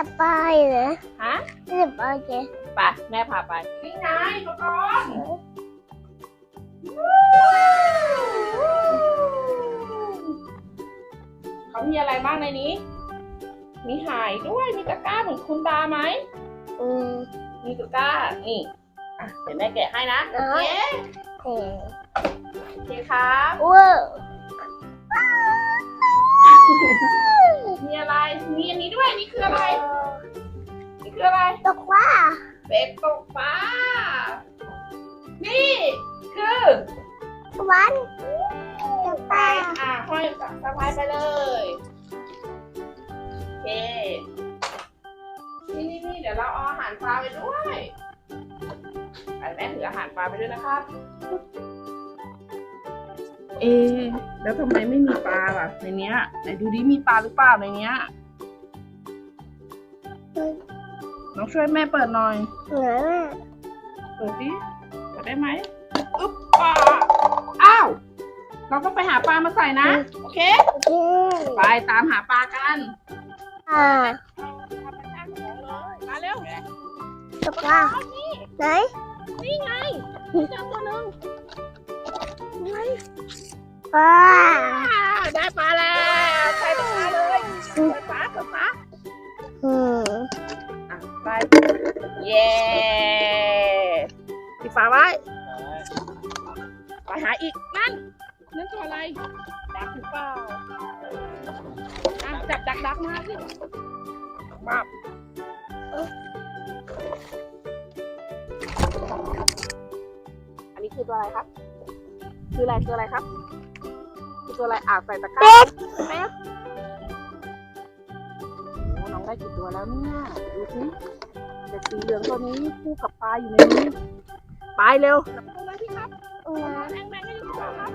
จะไปเหรอฮะจะไปเจ๊ไปแม่พาไปนี่ไงอุปกรณ์เขามีอะไรบ้างในนี้ มีหายด้วย มีตะกร้าเหมือนคุณตาไหมอืมมีตะกร้า นี่อะเดี๋ยวแม่แกะให้นะเอ้โอเคยเฮ้ยโอเคครับว้าว มีอะไร มีอันนี้ด้วย นี่คืออะไร นี่คืออะไร ตกว่าเป็ดตกปลา นี่คือสวรรค์จะไปไปอะห้อยกับสะพายไปเลยโอเคนี่นี่นี่เดี๋ยวเราเอาอาหารปลาไปด้วยไปแม่ถืออาหารปลาไปด้วยนะครับ เอะแล้วทำไมไม่มีปลาล่ะในเนี้ยไหนดูดิมีปลาหรือเปล่าในเนี้ยน้องช่วยแม่เปิดหน่อย เหนือแม่เปิดดิเปิดได้ไหมอึ๊บปลาอ้าว เราต้องไปหาปลามาใส่นะ โอเคโอเคไปตามหาปลากันอ่าทำเป็นแท่งของเลยมาเร็วตกว่าไหนนี่ไงนี่เจอตัวหนึ่งไง ปลาอ่าได้ปลาแล้วใส่ตะกร้าเลยเปิดฝาเปิดฝาอืมอะไปเย้ปิดฝาไว้ไปหาอีกนั่นนั่นตัวอะไรดักหรือเปล่าอะจับดักดักมาสิมาเอ้ยอันนี้คือตัวอะไรครับ คืออะไรคืออะไรครับคือตัวอะไรอ่าใส่ตะกร้าเป็ดเป็ดโอ้น้องได้กี่ตัวแล้วเนี่ย ดูสิแต่สีเหลืองตัวนี้คู่กับปลาอยู่ในนี้ไปเร็วตัวอะไรพี่ครับอืมแม่งแม่งก็อยู่ที่เราครับ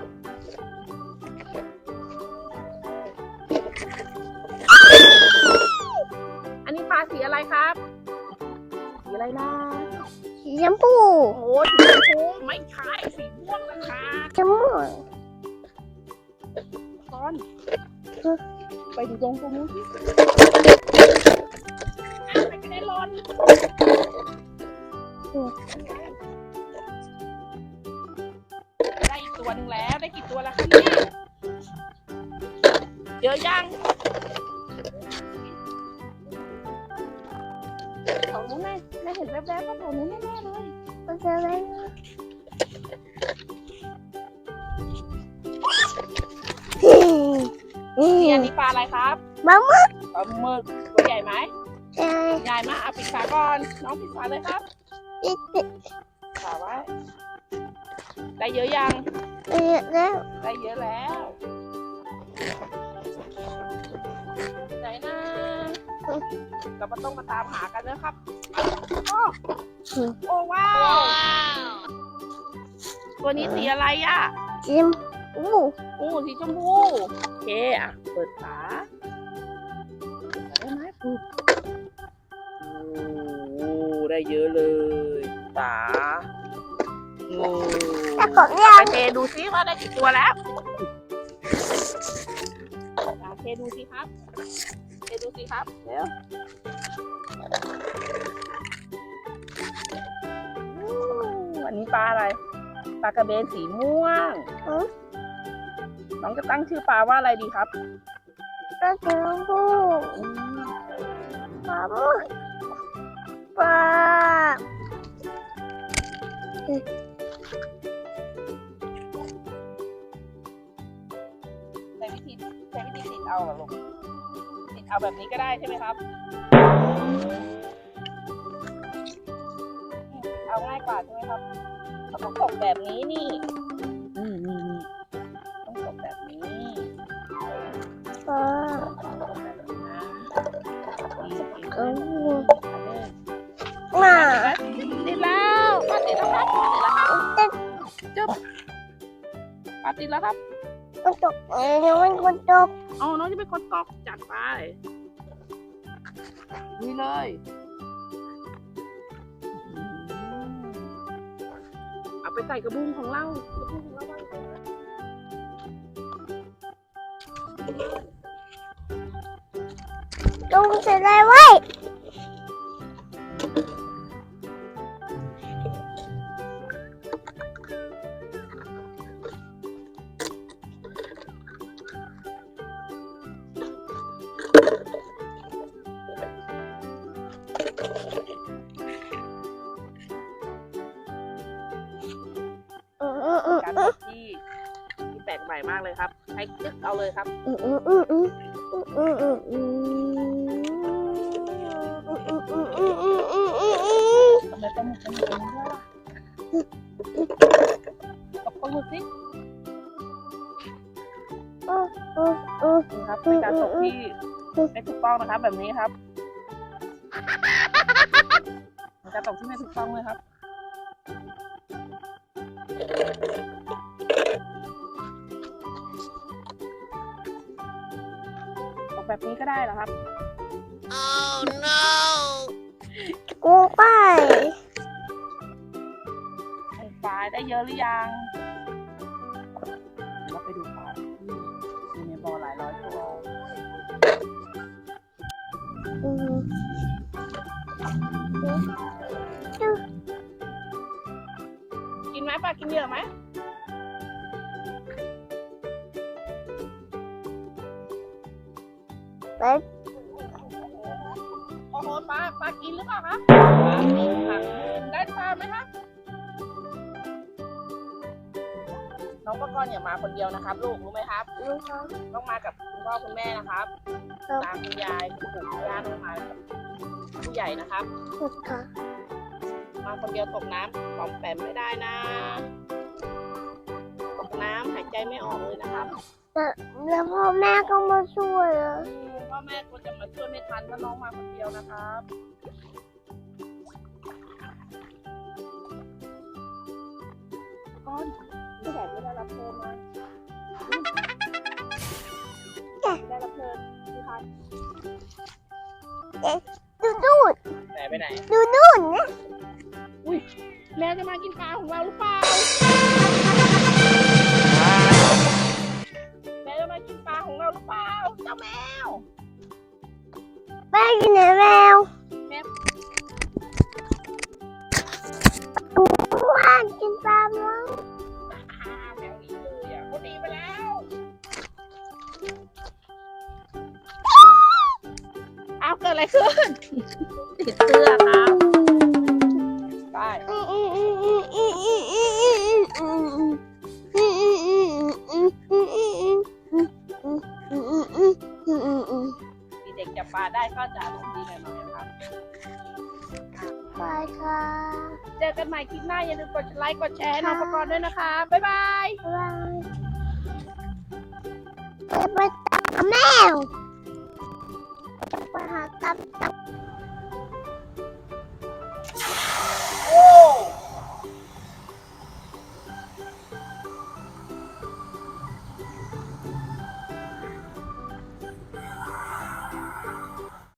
อันนี้ปลาสีอะไรครับ สีอะไรนะสีชมพูโอ้โหสีชมพูไม่ใช่สีม่วงนะคะ ชมพูตอนไปดูตรงตรงนู้นไปกระเด็นหล่นได้อีกตัวหนึ่งแล้ว ได้กี่ตัวแล้วคะเนี่ยเยอะยังของนู้นแม่แม่เห็นแวบๆก็ของนู้นแน่ๆเลยมันจะอะไนี่อันนี้ปลาอะไรครับมะม่วงปลาหมึกตัวใหญ่ไหมเอ้ยใหญ่มากเอาปิดฝาก่อนน้องปิดฝาเลยครับอีกนิดฝาไว้ได้เยอะยังเดียวแล้วได้เยอะแล้วไหนนะเรามาต้องมาตามหากันนะครับโอ้โอ้ว้าวตัวนี้สีอะไรอะชิมอู้ โอ้สีชมพูโอเคอะเปิดฝาเปิดฝาได้ไหมปุ๊บโอ้ได้เยอะเลยฝาโอ้แต่ของยัไปงเทดูซิว่าได้กี่ตัวแล้วอะเทดูสิครับเทดูสิครับเร็วอู้อันนี้ปลาอะไร ปลากระเบนสีม่วง น้องจะตั้งชื่อปลาว่าอะไรดีครับก็ชมพูอืมมะม่วงปลาใช้วิธีใช้วิธีติดเอาเหรอลูกติดเอาแบบนี้ก็ได้ใช่ไหมครับ เอาง่ายกว่าใช่ไหมครับเราต้องตกแบบนี้นี่ จบปาติดแล้วครับมันตกเอ้ยมันมันตกเอาน้องจะเป็นคนตอกจัดไปนี่เลยเอาไปใส่กระบุงของเรากระบุงของเราบ้างตรงเสร็จแล้วไว้ ใหม่มากเลยครับใช้จึ๊กเอาเลยครับอืมอืมอืมอืมอืมอืมอืมทำไมปลาหมึกเป็นอย่างนี้ล่ะตกปลาหมึกสิครับเป็นการตกที่ไม่ถูกต้องนะครับ แบบนี้ครับเป็นการตกที่ไม่ถูกต้องเลยครับ แบบนี้ก็ได้เหรอครับกูไปไอ้ปลาได้เยอะหรือยังเดี๋ยวเราไปดูปลาที่อยู่ในบ่อหลายร้อยตัวอืมกินไหมปลากินเยอะไหม ไปโอ้โหปลาปลากินหรือเปล่าคะผักได้ปลาไหมคะน้องปะกรณ์อย่ามาคนเดียวนะครับ ลูกรู้ไหมครับลูกครับ ต้องมากับคุณพ่อคุณแม่นะครับครับ ตามคุณยายคุณปู่คุณย่าต้องมากับผู้ใหญ่นะครับลูกค่ะมาคนเดียวตกน้ำปอมแปมไม่ได้นะ ตกน้ำหายใจไม่ออกเลยนะครับ แต่แล้วพ่อแม่ก็มาช่วยอะพ่อแม่ควรจะมาช่วยไม่ทันถ้าน้องมาคนเดียวนะครับก้อนพี่แดดไม่ได้รับเพลินเลยไม่ได้รับเพลินพี่พันดูนู่นไหนไปไหน ดู เราหรือเปล่าเจ้าแมว แม่กินไหนแมวแม่ว่านกินปลามั้งอ่าแมวดีเลยอะเขาดีไปแล้วเอาเกิดอะไรขึ้น ติดเสื้อครั จับปลาได้ก็จะอารมณ์ดีหน่อยๆครับไปค่ะ เจอกันใหม่คลิปหน้าอย่าลืมกดไลค์กดแชร์ให้น้องประกรณ์ด้วยนะคะ บ๊ายบายบ๊ายบายไปไปตามแมวไปหาตับตับ